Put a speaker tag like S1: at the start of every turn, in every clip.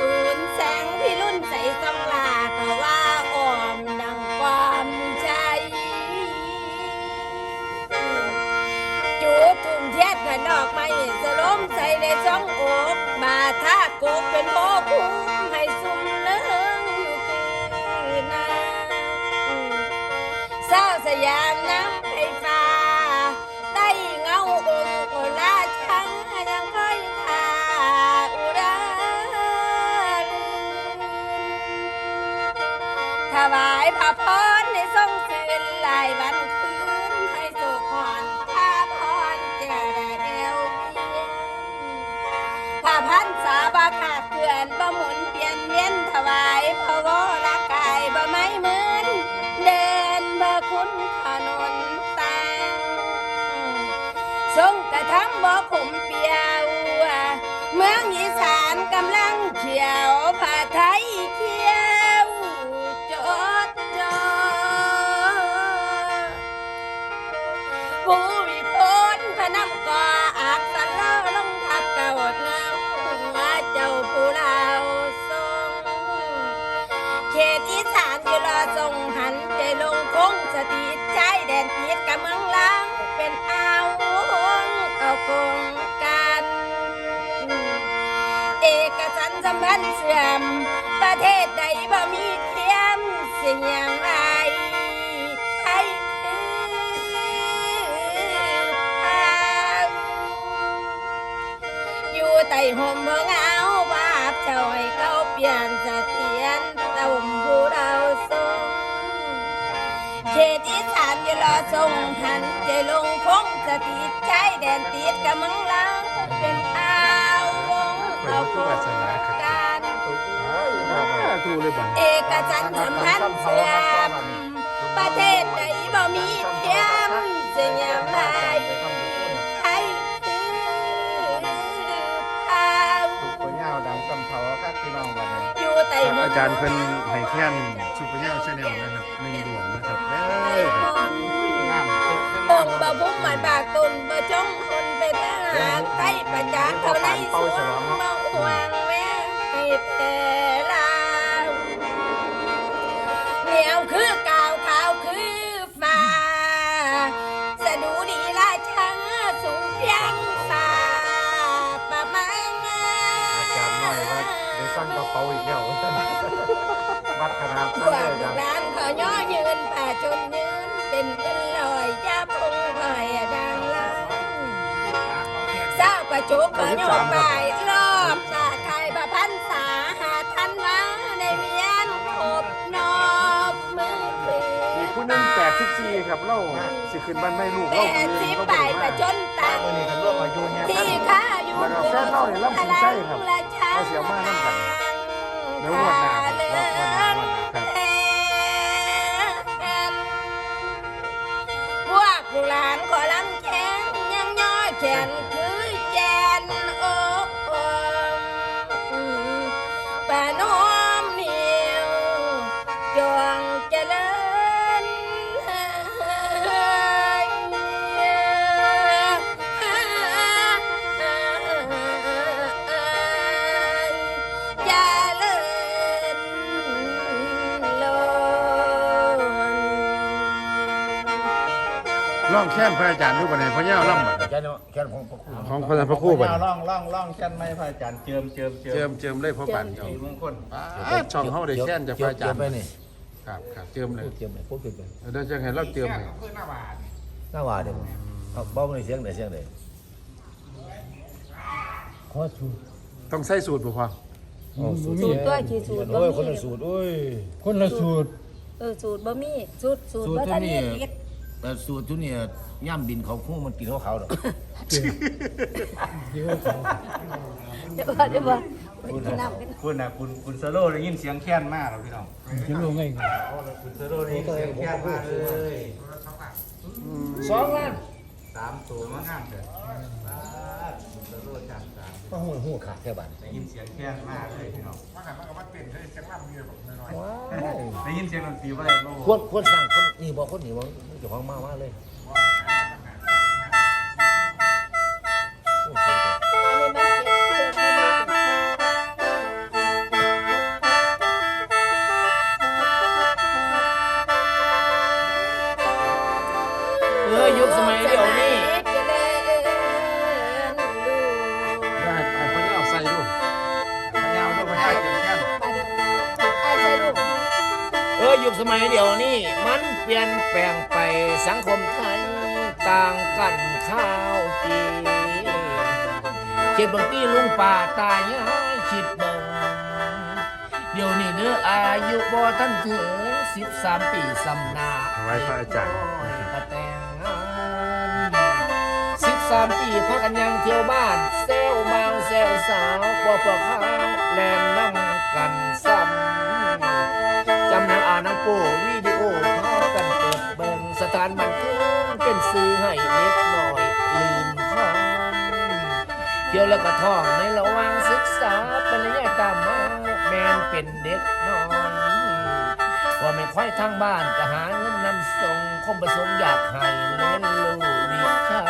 S1: ศูนย์แสงที่รุ่นใสสองลาก็ว่าอ่อมดังความใจ จูทุ่มเทียดกันดอกไม้สลมใส่ในช่องอก มาท่ากกเป็นโบคุ้ วายพระพรในทรงสื่นหลายวันคืนให้สุขอนพาพรเจริญเอวเวียนถ้าพันษาบาขาดเกลื่อนบ่หมุนเปลี่ยนเวียนถวายพระวรกายบ่ไม่เหมือนเดินบ่คุณถนนตางทรงกระทำบ่ขุม สัมพันธ์เสื่อม ประเทศใดบ่มีเทียมเสียงไรไออยู่ใต้ห่มบ่เหงาบาปเจ้าให้เขาเปลี่ยนเสถียรตมผู้เราทรงเขตอีสานอย่ารอทรงหันใจลงคงสติใจแดนติดกับมืองลังเป็นอาง เอาโครงการ
S2: ถูเลยบัน
S1: เอกสันต์สัมพันธ์เสื่อมประเทศไหนบ่มีเทียมเสียงไรไทยคือทาง
S2: ถูกคนยาวดังสำเภาครับพี่น้องวันนี้
S1: อยู่ใต้หม
S3: อาจารย์เพิ่นให้แค้นซุปเปอร์เน่าชาแนลนะครับหนึ่งดวงนะครับเด้อครับ
S2: งาม
S1: องค์บะบุ้มมันบากตุนบะจงค นไปทหารไทยประจานเท่าในสวงเมาห่วงแม่ให้แต่ลาวเหนียวคือกาวขาวคือฟ้า สะดูดีราชังสูงเพียงฟ้าประมาณ
S2: อาจารย์น้อยว่าได้สั่งกระเป๋าอีกแล้ววัดขนาด
S1: พ
S2: สั่ง
S1: ว
S2: เลย
S1: ก
S2: อาจารย์
S1: ร้านขอย่อยืนป่าจนยืนเป็นเงินลอยยาพงหอยดัง ลังเศร้าประจุขอยอไปรอบสาไทยประพันษาหาทันมาในเวียนครบนอบมือ
S3: มีผู้หนึงแปดสิบสี่ครับเล่าสิขึ้นบ้านไม่ลูก
S1: แป
S3: เล่า
S1: ด
S3: มือ
S1: สิบไปประจนตัง
S2: วันนี้กันร่วมอายุเนี่ย
S1: ที่ข้าอยู่
S3: แล้วก็แฟนเล่าเนี่ยล่ำสินไส้ครับ
S1: ละช้าง
S3: เอาเสียงมานั่งกันเดี๋ยวงวดหน้าครับงวดหน้างวดหน้า
S1: องแค้น
S3: พระอาจารย์รูปไหนพระเจ้าล่ำบัด
S2: แค่นี้แค่ของพระครู
S3: ของพระพระครู่บัด
S2: ล่องล่องล่องแค่ไม่พระอาจารย์เจิมเจิมเจิ
S3: เจิ
S2: ม
S3: มเจิมเลยพ่อปันเจ้า
S2: สีมงคล
S3: อ่าช่องเฮาได้แค้นจากพระอาจารย์
S4: ไปนี่
S3: ครับครับเจิมเลย
S4: เจียมไปพูดขึ้นไป
S3: เดี๋ยวจะให้เราเจิมให้
S2: เพื่อนหน้าบาท
S4: หน้าว่าเดี๋ยวเอาเบ้าในเสียงไหนเสียงไหนขอสูตร
S3: ต้องใส่สูตรบ่พอ
S4: อ๋อสูตร
S1: สูตรตัวกี่สูตรบ่
S4: โอ้ย
S1: มี
S4: คนละสูตรโอ้ย
S5: คนละสูตร
S1: เออสูตรบะหมี่สูตรสูตร
S4: สูตร
S1: บะ
S4: ตัว
S1: ทัน
S4: นี้
S1: นี่เฮ็ด
S4: แต่สูตรตัวนี้ย่ำบินเขาคู่มันกินเขาเขาดอก
S5: เดี๋ยวเขา
S1: เดี๋ยวก่อนเดี๋ยวก่อนไปกินน้ำกัน
S2: คุณนะคุณคุณเซโร่ได้ยินเสียงแค้นมากแล้วพี่น้อง
S5: จะรู้ไง
S2: คุณเซโร่ได้ยินเสียงแค้นมากเลย
S5: สองล้าน
S2: สามตัวมางามเถอะคุณเซโร่จำ สาม
S4: มาหูหูขาดแค่บาน
S2: ได้ยินเสียงแค้นมากเลยพี่น้อง
S4: ว้าว
S2: ได้ยินเสียงดนตรีว่าอะไรบ้าง
S4: ควรควรสร้างคนนี่บอกคนนี่บอกเจ้าของมามาเลย ยุคสมัยเดี๋ยวนี้มันเปลี่ยนแปลงไปสังคมไทยต่างกันข้าวจีคิดบางทีลุงป่าตายให้คิดเบิ่งเดี๋ยวนี้เด้ออายุบ่ทันถึง13ปีสำนา
S2: ไว้พระอาจารย์
S4: แต่งงาน13ปีพักกันยังเที่ยวบ้านเซลบางเซลสาวพวกพวกเขาแลนน้ำกันซ้ำำนางอานังโปวิดีโอพากันเปิดเบิ่งสถานบันเทิงเป็นสื่อให้เล็กหน้อยลืมความเที่ยวแล้วก็ท่องในระหว่างศึกษาปริญญาตามมาแมนเป็นเด็กน้อยว่าไม่ค่อยทางบ้านก็หาเงินนำส่งคมประสงค์อยากให้เลี้ยงลูกวิชา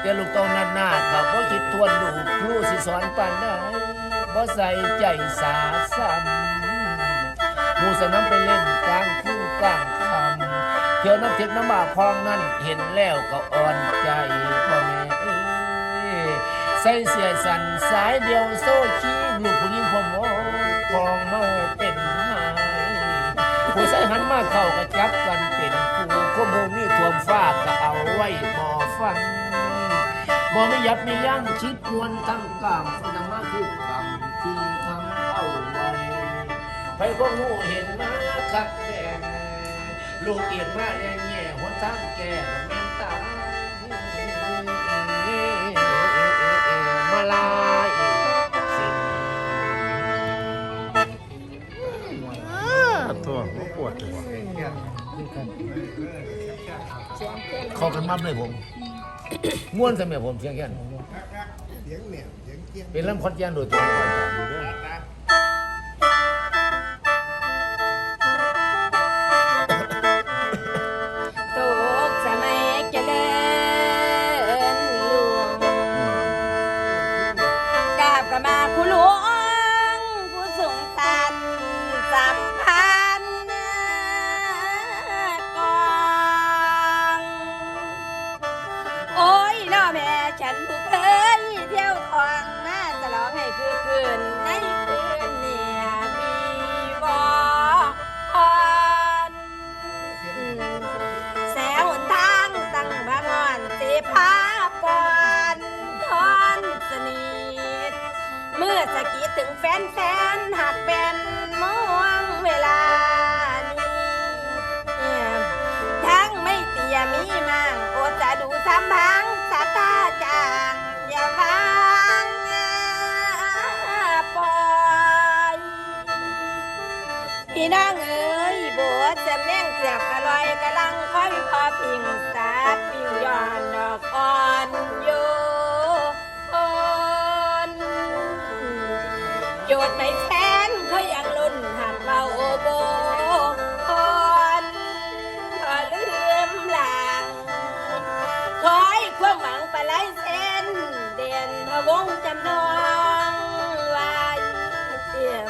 S4: แต่ลูกโตนั้นหน้าก็บ่คิดทวนลูกครูสิสอนปานใดบ่ใส่ใจสาซ้ำ หมูสนำไปเล่นกลางคืนกลางคำเที่ยวน้ำเท็กน้ำบาคลองนั้นเห็นแล้วก็อ่อนใจพ่อแม่ใส่เสียสันสายเดียวโซ่ขี้ลูกผู้หญิงผมโอ้คลองเมาเป็นหายผู้ใส่หันมาเข้าก็จับกันเป็นคู่ข้อมูลมีทวมฟ้าก็เอาไว้หมอฟังบ่ไม่ยับไม่ยั้งคิดนวลตั้งกลางคนธรรมะคือกรรมที่ ไปก็งูเห็นมาคักแดงลูกเอียดมาแย่แย่หัวทางแก่แม่นตามาลายสิ่ง
S3: ตัวปวดตัว
S4: ข้ากันมับเลยผมม่วนสมัยผมเสียงแค่นเป็นลำคอนแกนโดยตรง
S1: ถึงแฟนแฟนๆหากเป็นม่วงเวลานี้ทั้งไม่เตียมีมังโอจะดูสามพังสาตาจางอย่าวางปล่อยพี่น้องเอ๋ยบัวจะแม่งเสียบอร่อยกำลังค่อยพอพิงสาปิงย้อนดอกอ่อนโย วงจำนองไว้เตียม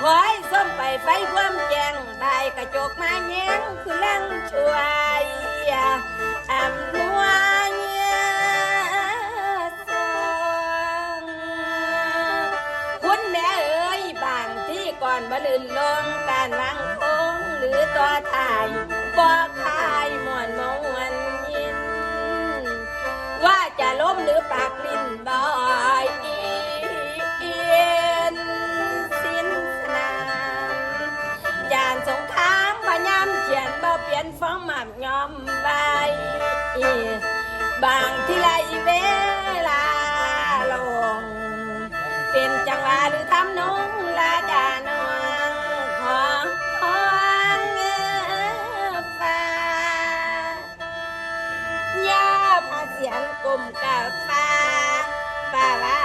S1: คอยส้มไปไฟความแจงได้กระจกมาแย้งคือลังช่วยอำนวยสงคุณแม่เอ๋ยบางที่ก่อนบลืนลงการวาง เวลาลง เป็นจังหวะหรือทำนงลาดานองของของฟ้ายาพาเสียงกลมกับฟ้าป่า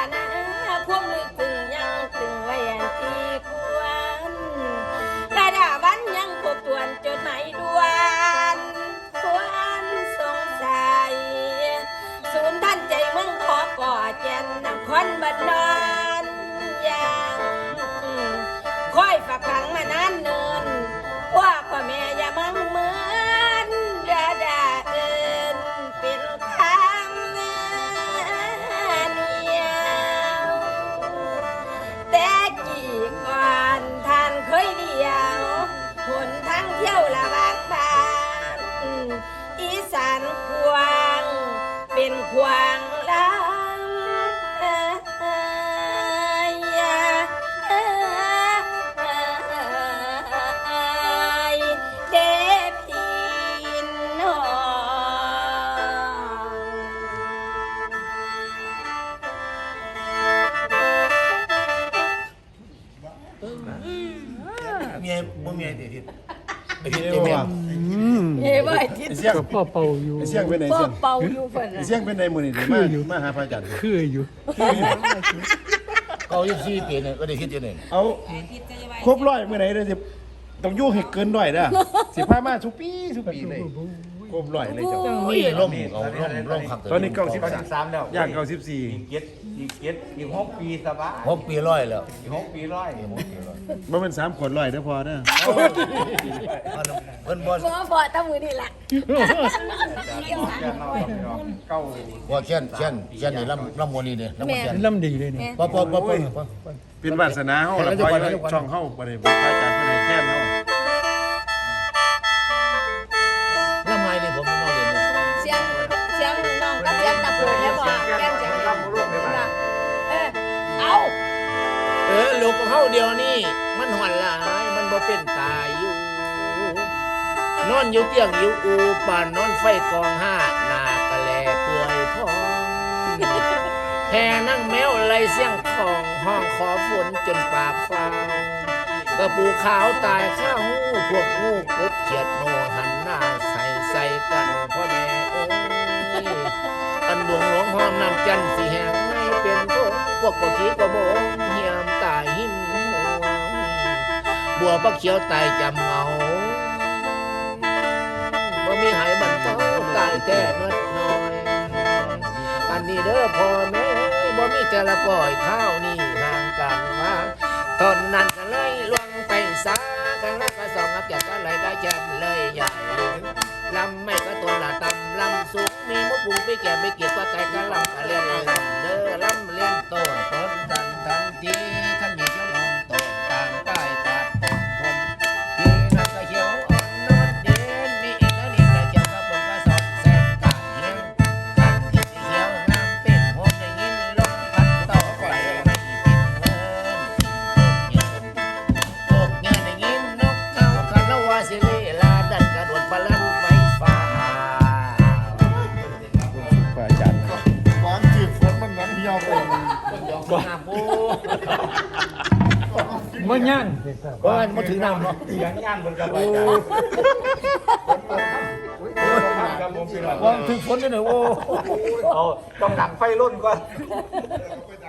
S1: พ่อเป่า
S5: อยู่
S3: ไอ้เสียงเป็นไหน
S1: พ่อ
S3: เสียง
S1: เป่าอยู่เพิ่น
S3: ไอ้
S1: น่ะ
S3: เสียงเป็นไหนมื้อนี้เดี๋ยวมามาหาพระอาจารย์
S5: คืออยู่
S4: เก้ายี่สี่ปีเนี่ยก็ได้คิดอยู่นี่
S3: เอาครบร้อยมื้อไหนเดี๋ยวสิต้องอยู่ให้เกินร้อยเด้อสิพามาทุกปีทุกปีเลย ครบร้อยเลยเจ้า
S4: นี่ร่มเอาร่มร่มขับ
S3: ตอนนี้เก้าสิบ
S2: สิบสามแล้ว
S3: ย่างเก้าสิบสี่
S2: อีกเจ็ดอีกเจ็ดอีกหกปีสบาย
S4: หกปีร้อยแล้ว
S2: อีกหกปีร้อย
S3: มันเป็นสามขวดร้อยเด้อพอเด้อ
S4: เพิ่นบ่
S1: หมอพอตะมือนี่ล่ะ
S2: เก้า
S4: บ่เช่นเช่นเช่นนี่ลำลำมวนี่เนี่ยลำมว
S1: แม่
S4: เช่น
S5: ลำดีเลยเนี่ย
S4: ปอปอปอปอ
S3: เป็นวาสนาเฮาล่ะคอยไว้ช่องเฮาบ่ได้พระอาจารย์เพิ่นให้แค่นเฮา
S4: เฮาเดียวนี่มันห่อนหลายมันบ่เป็นตายอยู่ นอนอยู่เตียงอยู่อูป่านนอนไฟกองห้าหน้ากะแลเปื่อยพองแห่นั่งแมวไหลเสียงของห้องขอฝนจนปากฟางกระปูขาวตายข้าหูพวกงูกบเขียดโนหันหน้าใส่ใส่กันพ่อแม่เอ้ยอันดวงหลวงห้องน้ำจันทร์สี ปักเขียวตายจำเงาบ่มีหายบันเทาตายแก่เมื่อน้อย อันนี้เด้อพ่อแม่บ่มีแต่ละปล่อยข้าวนี่ห่างกันว่าตอนนั้นก็เลยลวงไปสากันแล้วก็สองงับจากกันเลยก็แจมเลยใหญ่ลำไม่ก็ตัวละตำลำสูงมีมุกบุงไปแก่ไม่เกียดว่าไก่ก็ลำก็เลียนลำเด้อลำเลียนต้นต้น ยอมน้ำโอ้
S5: มันย่าง
S4: บ้านมาถึงน้ำเนาะ
S2: ยังงานบนกระบะจ้ะครับผมพี่น้อง
S4: ก่อนถึงฝนนี่หน่อยโอ้
S2: เอาต้องดังไฟรุ่นก่อน
S3: พ